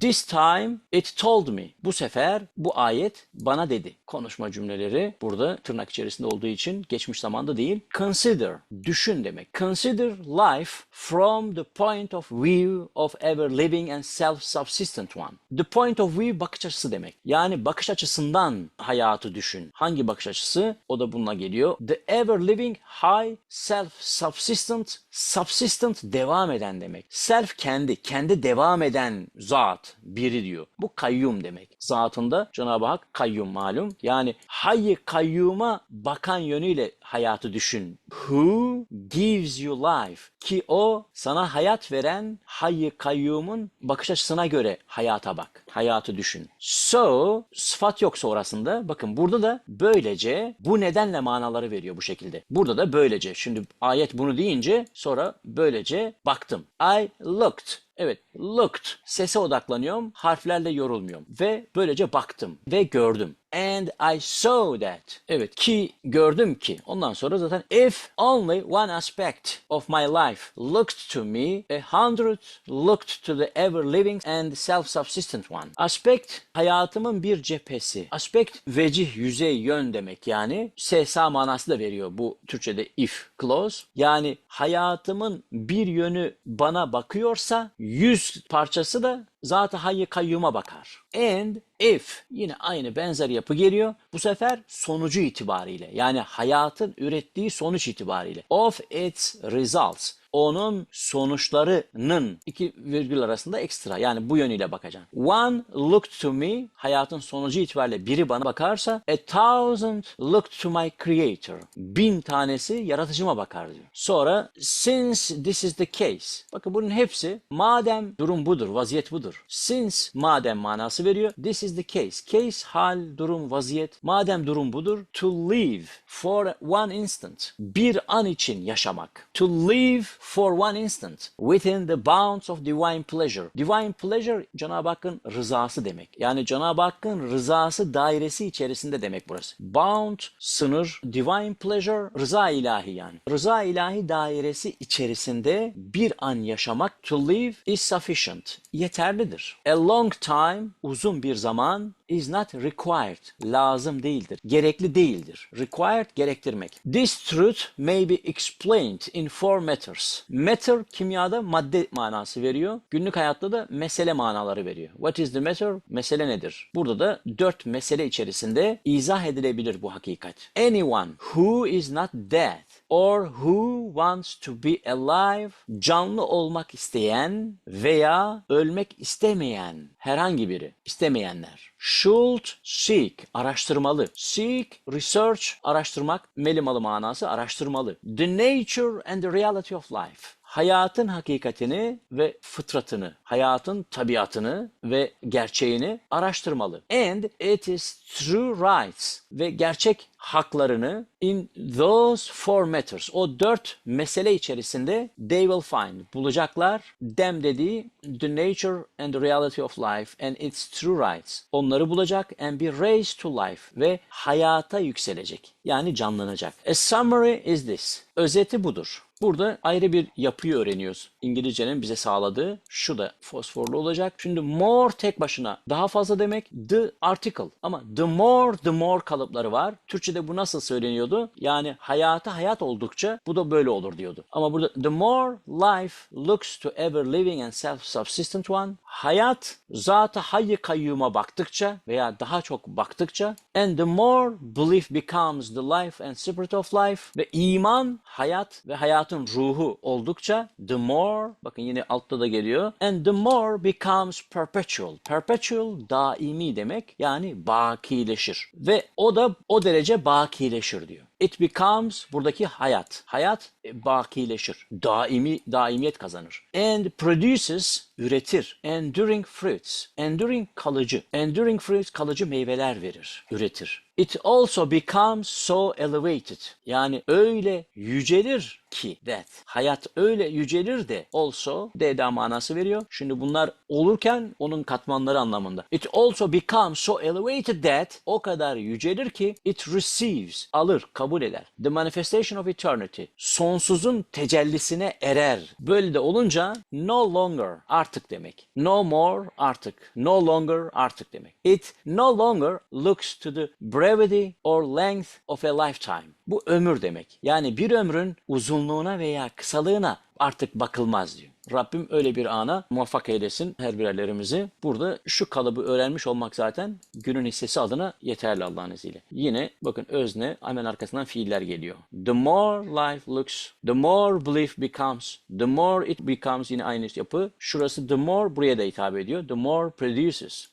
This time it told me. Bu sefer bu ayet bana dedi. Konuşma cümleleri burada tırnak içerisinde olduğu için geçmiş zamanda değil. Consider, düşün demek. Consider life from the point of view of ever living and self-subsistent one. The point of view bakış açısı demek. Yani bakış açısından hayatı düşün. Hangi bakış açısı? O da bununla geliyor. The ever living high self-subsistent subsistent devam eden demek. Self kendi, kendi devam eden zat, biri diyor. Bu kayyum demek. Zatında Cenab-ı Hak kayyum malum. Yani hayy kayyuma bakan yönüyle hayatı düşün. Who gives you life? Ki o sana hayat veren hayy kayyumun bakış açısına göre hayata bak. Hayatı düşün. So, sıfat yok sonrasında. Bakın burada da böylece bu nedenle manaları veriyor bu şekilde. Burada da böylece. Şimdi ayet bunu deyince sonra böylece baktım. I looked. Evet, looked. Sese odaklanıyorum, harflerle yorulmuyorum. Ve böylece baktım ve gördüm. And I saw that. Evet ki gördüm ki. Ondan sonra zaten if only one aspect of my life looked to me, a hundred looked to the ever living and self-subsistent one. Aspect hayatımın bir cephesi. Aspect vecih, yüzey, yön demek yani. SSA manası da veriyor bu Türkçe'de if clause. Yani hayatımın bir yönü bana bakıyorsa yüz parçası da zat-ı hayy kayyuma bakar. And if yine aynı benzer yapı geliyor. Bu sefer sonucu itibariyle yani hayatın ürettiği sonuç itibariyle. Of its results onun sonuçlarının iki virgül arasında ekstra yani bu yönüyle bakacağım. One looked to me hayatın sonucu itibariyle biri bana bakarsa a thousand looked to my creator. Bin tanesi yaratıcıma bakar diyor. Sonra since this is the case. Bakın bunun hepsi madem durum budur, vaziyet budur. Since madem manası veriyor. This is the case. Case hal, durum, vaziyet. Madem durum budur. To live for one instant. Bir an için yaşamak. To live for one instant within the bounds of divine pleasure. Divine pleasure Cenab-ı Hakk'ın rızası demek. Yani Cenab-ı Hakk'ın rızası dairesi içerisinde demek burası. Bound sınır, divine pleasure rıza ilahi yani. Rıza ilahi dairesi içerisinde bir an yaşamak to live is sufficient. Yeterlidir. A long time uzun bir zaman is not required. Lazım değildir. Gerekli değildir. Required gerektirmek. This truth may be explained in four matters. Matter kimyada madde manası veriyor. Günlük hayatta da mesele manaları veriyor. What is the matter? Mesele nedir? Burada da dört mesele içerisinde izah edilebilir bu hakikat. Anyone who is not dead or who wants to be alive, canlı olmak isteyen veya ölmek istemeyen herhangi biri, istemeyenler. Should seek, araştırmalı. Seek, research, araştırmak, melimalı manası araştırmalı. The nature and the reality of life hayatın hakikatini ve fıtratını, hayatın tabiatını ve gerçeğini araştırmalı. And it is true rights ve gerçek haklarını in those four matters, o dört mesele içerisinde they will find, bulacaklar. Them dediği the nature and the reality of life and its true rights. Onları bulacak and be raised to life ve hayata yükselecek. Yani canlanacak. A summary is this. Özeti budur. Burada ayrı bir yapıyı öğreniyoruz. İngilizcenin bize sağladığı şu da fosforlu olacak. Şimdi more tek başına daha fazla demek the article ama the more the more kalıpları var. Türkçe'de bu nasıl söyleniyordu? Yani hayata hayat oldukça bu da böyle olur diyordu. Ama burada the more life looks to ever living and self-subsistent one hayat zat-ı hayy kayyuma baktıkça veya daha çok baktıkça and the more belief becomes the life and spirit of life ve iman hayat ve hayatın ruhu oldukça the more bakın yine altta da geliyor and the more becomes perpetual. Perpetual daimi demek yani bakileşir ve o da o derece bakileşir diyor. It becomes buradaki hayat. Hayat e, bakileşir. Daimi, daimiyet kazanır. And produces üretir. Enduring fruits. Enduring kalıcı. Enduring fruits kalıcı meyveler verir. Üretir. It also becomes so elevated. Yani öyle yücelir ki that. Hayat öyle yücelir de also D'da manası veriyor. Şimdi bunlar olurken onun katmanları anlamında. It also becomes so elevated that o kadar yücelir ki it receives alır, kabul eder. The manifestation of eternity. Sonsuzun tecellisine erer. Böyle de olunca no longer artık demek. No more artık. No longer artık demek. It no longer looks to the brevity or length of a lifetime. Bu ömür demek. Yani bir ömrün uzunluğuna veya kısalığına artık bakılmaz diyor. Rabbim öyle bir ana muvaffak eylesin her birerlerimizi. Burada şu kalıbı öğrenmiş olmak zaten günün hissesi adına yeterli Allah'ın izniyle. Yine bakın özne hemen arkasından fiiller geliyor. The more life looks, the more belief becomes, the more it becomes yine aynı yapı. Şurası the more buraya da hitap ediyor. The more produces.